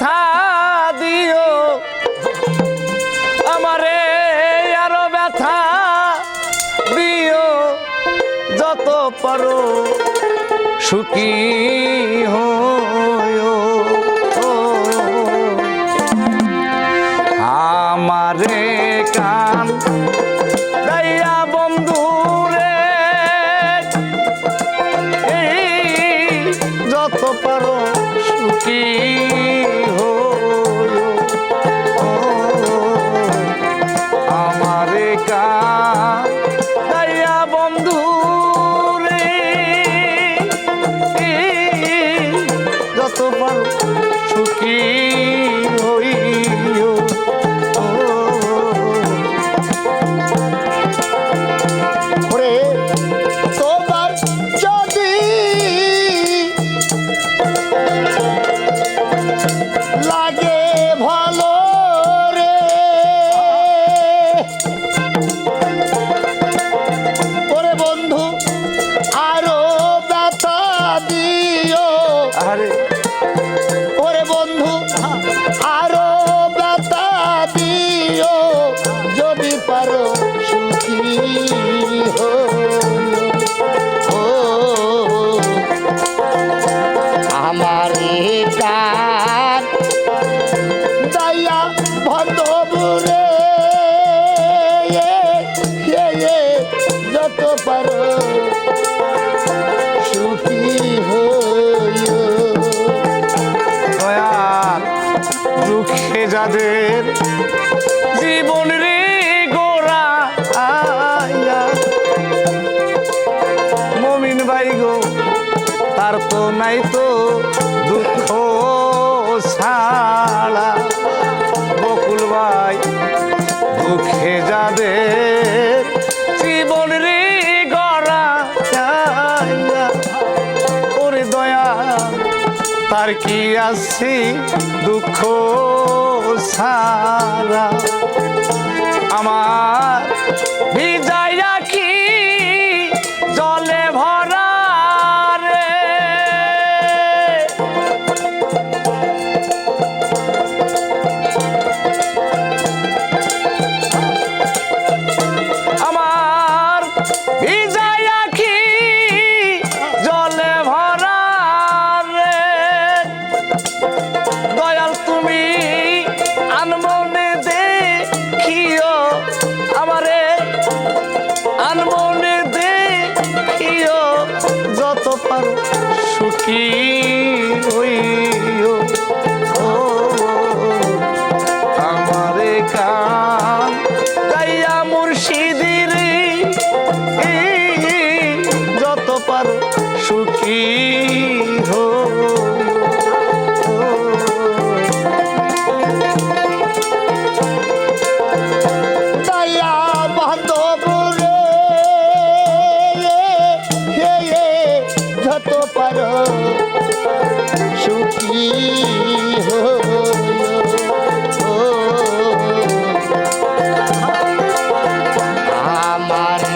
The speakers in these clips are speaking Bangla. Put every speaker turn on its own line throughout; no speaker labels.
কথা দিও। আমারে
আরও ব্যথা দিও। যত পারো সুখী
হো আর তো নাই তো দুঃখ ছাড়া। বকুল ভাই, দুঃখে যাবে জীবন রে দয়া, তার কি আসি দুঃখ সারা আমার ভিজাইয়া কি কাম তাইয়া মুর্শিদির যত পারো সুখী হো
যত পারো সুখী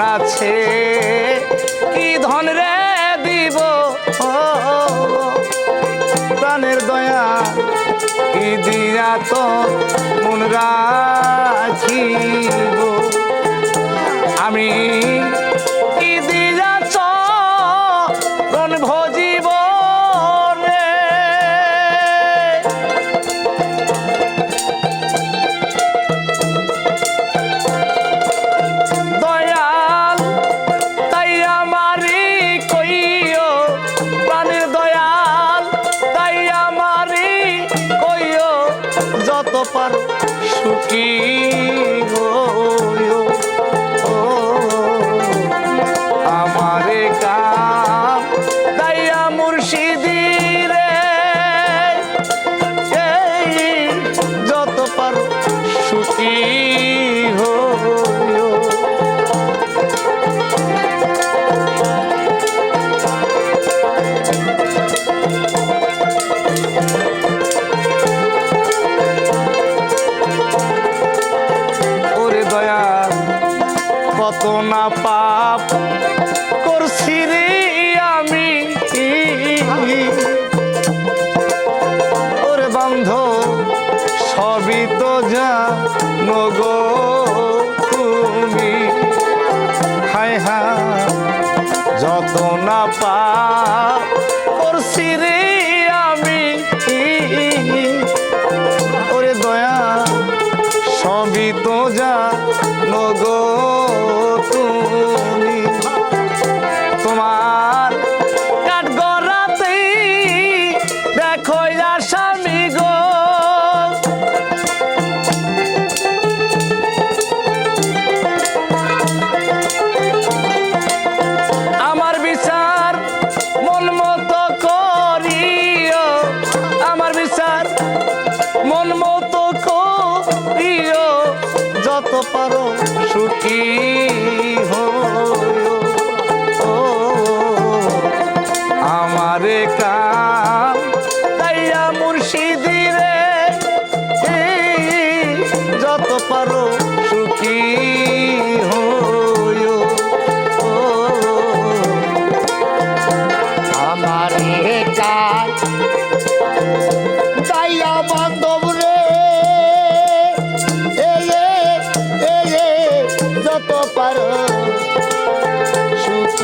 আছে। কি ধন রে দিব? প্রাণের দয়া কি দিয়া তো মন রাখিব? আমি 一。যত পারো সুখী হো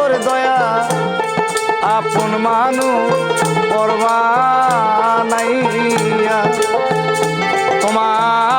ওর দয়া আপন মানু পরবা নাইয়া। তোমার